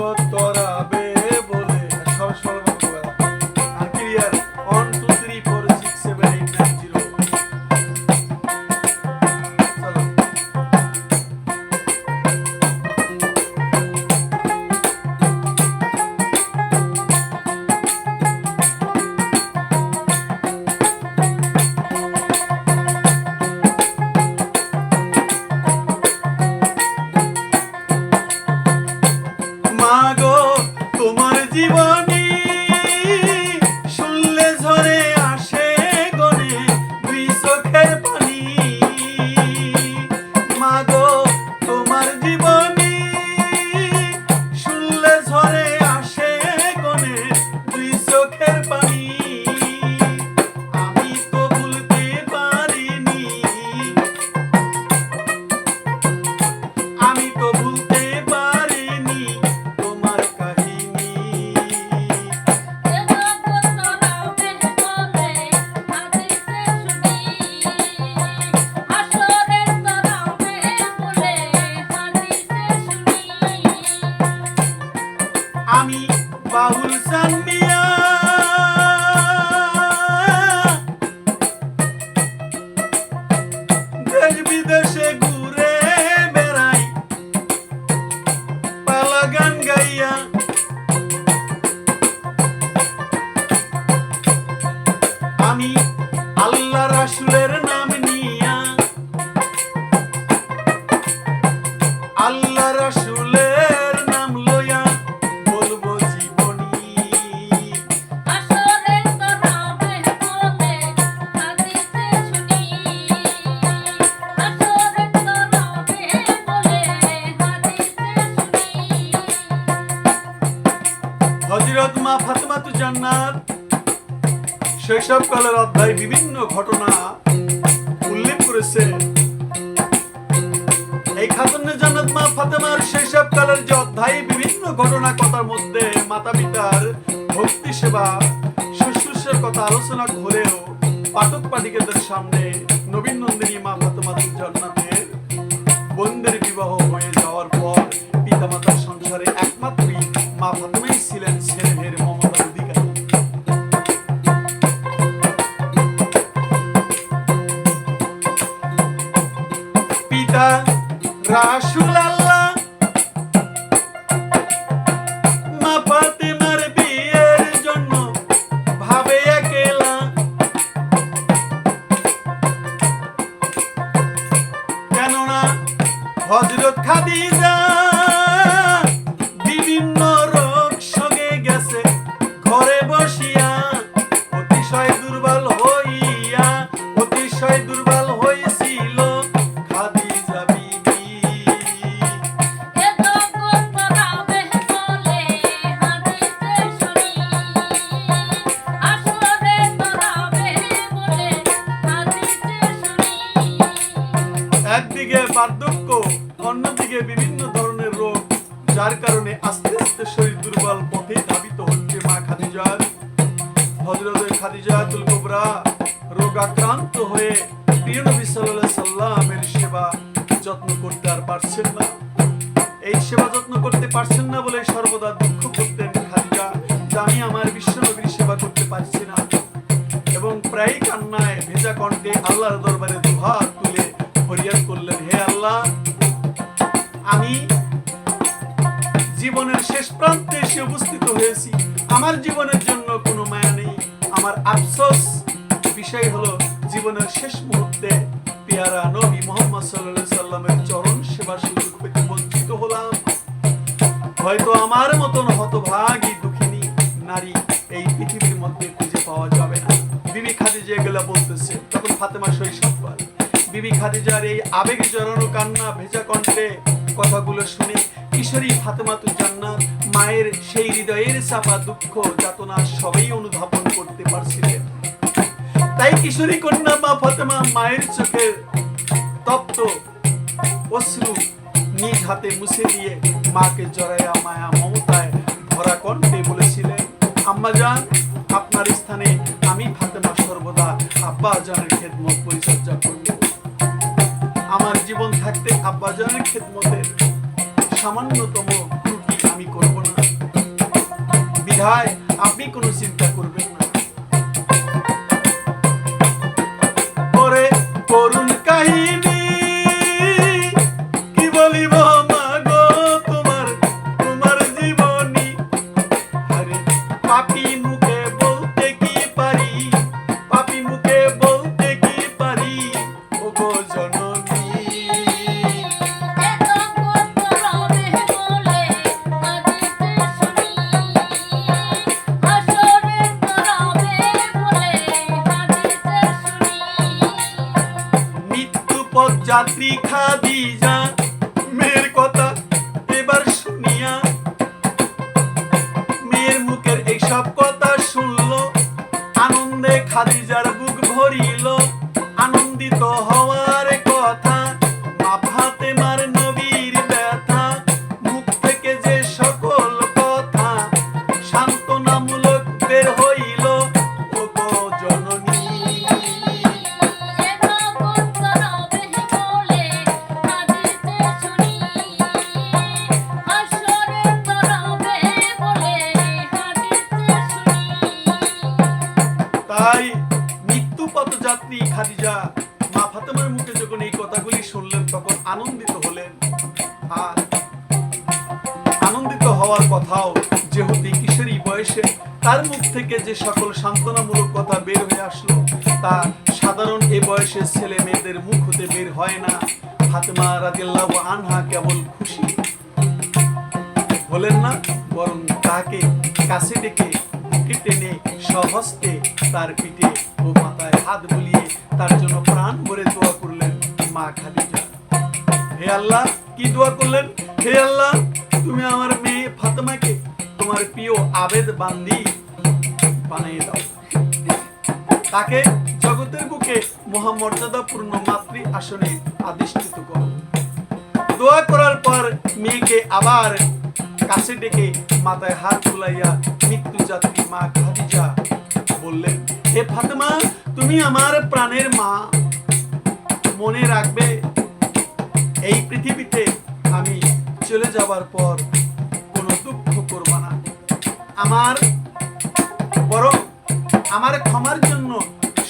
জগত দেশ বিদেশে শৈশবকালের অধ্যায় বিভিন্ন ঘটনা উল্লেখ করেছে। এই খাতুনে জান্নাত মা ফাতেমার শৈশবকালের যে অধ্যায়, বিভিন্ন ঘটনা কথার মধ্যে মাতা পিতার ভক্তি সেবা, শুশ্রূষার কথা আলোচনা করেও পাঠক পাঠিকাদের সামনে নবীন নন্দিনী মা ফাতেমাতু জান্নাতের বোনদের বিবাহ হয়ে যাওয়ার পর পিতামাতার সংসারে একমাত্রই মা ফাতেমাই ছিলেন ছেলেমেয়ের রাসুল খাদিজাতুল কুবরা রোগ আক্রান্ত হয়ে প্রিয় নবী সাল্লাল্লাহু সাল্লামের সেবা যত্ন করতে আর পারছেন না। এই সেবা যত্ন করতে পারছেন না বলে সর্বদা দুঃখ করতেন খাদিজা। যে আমি আমার বিশ্ব নবীর সেবা করতে পারছি না। এবং প্রায় কান্নায় ভেজা কণ্ঠে আল্লাহর দরবারে দুহাত তুলে ফরিয়াদ করলেন, হে আল্লাহ, আমি জীবনের শেষ প্রান্তে এসে উপস্থিত হয়েছি। আমার জীবনের জন্য কোনো মায়া আমার আফসোস বিষয় হলো জীবনের শেষ মুহূর্তে পেয়ারা নবী মোহাম্মদ আলাইহি সাল্লামের চরণ সেবার সুযোগ পেতে বঞ্চিত হলাম। হয়তো আমার মতন হতভাগী দুঃখিনী নারী এই পৃথিবীর মধ্যে খুঁজে পাওয়া যাবে না। বিবি খাদিজা এগুলা বলতেছে, তখন ফাতেমা শৈশবকাল বিবি খাদিজার এই আবেগে জড়ানো কান্না, ভেজা কণ্ঠে কথাগুলো শুনে কিশোরী ফাতেমা তু জান্নাত মায়ের সেই হৃদয়ের চাপা দুঃখ, যাতনা সবই অনুধাবন করতে তাই কিশোরী কন্যা মা ফাতেমা মায়ের চোখের তপ্ত অশ্রু নিজ হাতে মুছে দিয়ে মাকে জড়াইয়া মায়া মমতায় ভরা কণ্ঠে বলেছিলেন, আম্মা জান, আপনার স্থানে আমি ফাতেমা সর্বদা, আব্বা জানের খেদমত পরিচর্যা করব। আমার জীবন থাকতে আব্বা জানের খেদমতের সামান্যতম ত্রুটি আমি করব না। বিধায় আপনি কোনো চিন্তা করবেন না। করুণ কাহিনী। কি বলিব মাগো তোমার তোমার জীবনী? আরে পাপি যাত্রী খাদিজা মেয়ের কথা এবার শুনিয়া। মেয়ের মুখের এইসব কথা শুনলো, আনন্দে খাদিজার বুক ভরিল। আনন্দিত হওয়ার কথা মা ফাতেমার নবীর ব্যথা, মুখ থেকে যে তাই মৃত্যু পথযাত্রী খাদিজা। মা ফাতেমার মুখে যখন এই কথাগুলি শুনলেন, তখন আনন্দিত হলেন। আর আনন্দিত হওয়ার কথাও যেহেতু কিশোরী বয়সে, তার মুখ থেকে যে সকল সান্ত্বনামূলক কথা বের হয়ে আসলো, তা সাধারণ এ বয়সের ছেলে মেয়েদের মুখ হতে বের হয় না। ফাতেমা রাদিয়াল্লাহু আনহা কেবল খুশি। হলেন না, বরং তাকে কাছে ডেকে টেনে সহস্তে তার পিঠে ও মাথায় হাত বুলিয়ে তার জন্য প্রাণ ভরে দোয়া করলেন মা খাদিজা। হে আল্লাহ, কি দোয়া করলেন? হে আল্লাহ, তুমি আমার মেয়ে ফাতেমাকে তোমার প্রিয় আবেদ বান্দি বানিয়ে দাও। তাকে জগতের বুকে মহামর্যাদাপূর্ণ মাতৃ আসনে আদিষ্ঠিত করো। দোয়া করার পর মেয়েকে আবার কাছে ডেকে মাথায় হাত বুলাইয়া মৃত্যু যাত্রী মা খাদিজা বললেন, হে ফাতেমা, তুমি আমার প্রাণের মা। মনে রাখবে, এই পৃথিবীতে আমি চলে যাবার পর কোনো দুঃখ করব না। আমার, বরং আমার ক্ষমার জন্য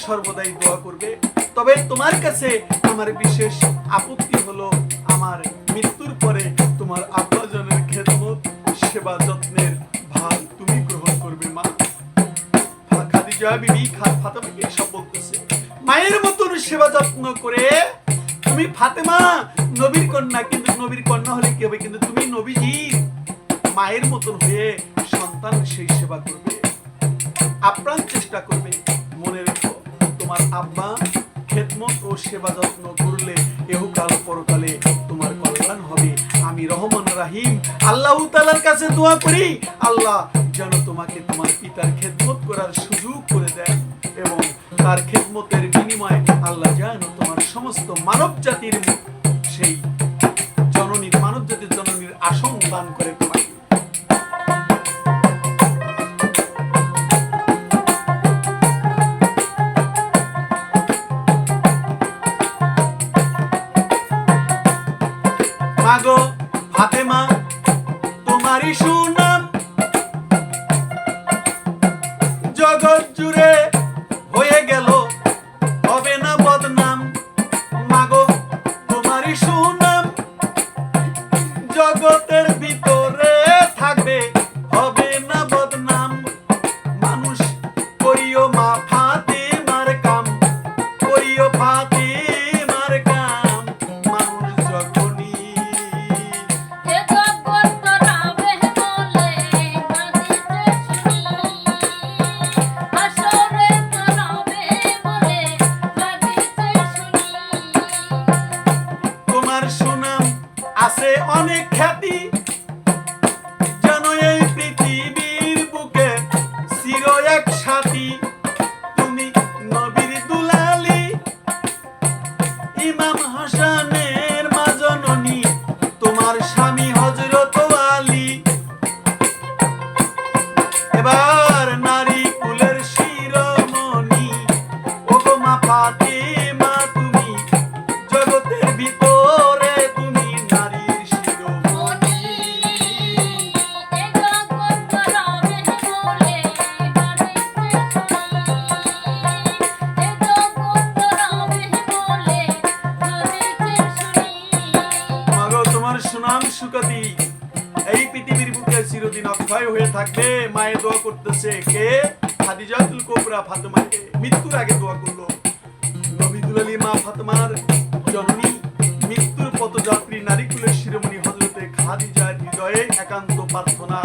সর্বদাই দোয়া করবে। তবে তোমার কাছে আমার বিশেষ আপত্তি হলো আমার মৃত্যুর পরে তোমার আব্বাজনের খেদমত, সেবা যত্নের ভার তুমি গ্রহণ করবে, মা। খাদিজা বিবি ফাতেমাকে সব বলতেছে মায়ের মতন সেবা যত্ন করে তুমি ফাতেমা, নবীর কন্যা, কিন্তু নবীর কন্যা হলে কি হবে? কিন্তু তুমি নবীজি, মায়ের মতন হয়ে সন্তান সেই সেবা করবে। আপ্রাণ চেষ্টা করবে, মনে রেখো, তোমার আব্বা খেদমত ও সেবা যত্ন করলে এহকাল পরকালে তোমার কল্যাণ হবে। আমি রহমান রাহিম, আল্লাহ তাআলার কাছে দোয়া করি, আল্লাহ যেন তোমাকে তোমার পিতার খেদমত করার সুযোগ করে দেন এবং তার খেদমতের বিনিময়ে আল্লাহ যেন তোমার সমস্ত মানব জাতির সেই জননীর মানব জাতির জননীর আসন দান করে জগৎ জুড়ে এই পৃথিবীর বুকে চিরদিন অক্ষয় হয়ে থাকবে মায়ের দোয়া করতেছে কে? খাদিজাতুল কোবরা ফাতেমাকে। মৃত্যুর আগে দোয়া করল। নবিদুল আলী মা ফাতেমার জননী মৃত্যুর পথযাত্রী নারীকুলের শিরোমণি হজরতে খাদিজার হৃদয়ে একান্ত প্রার্থনা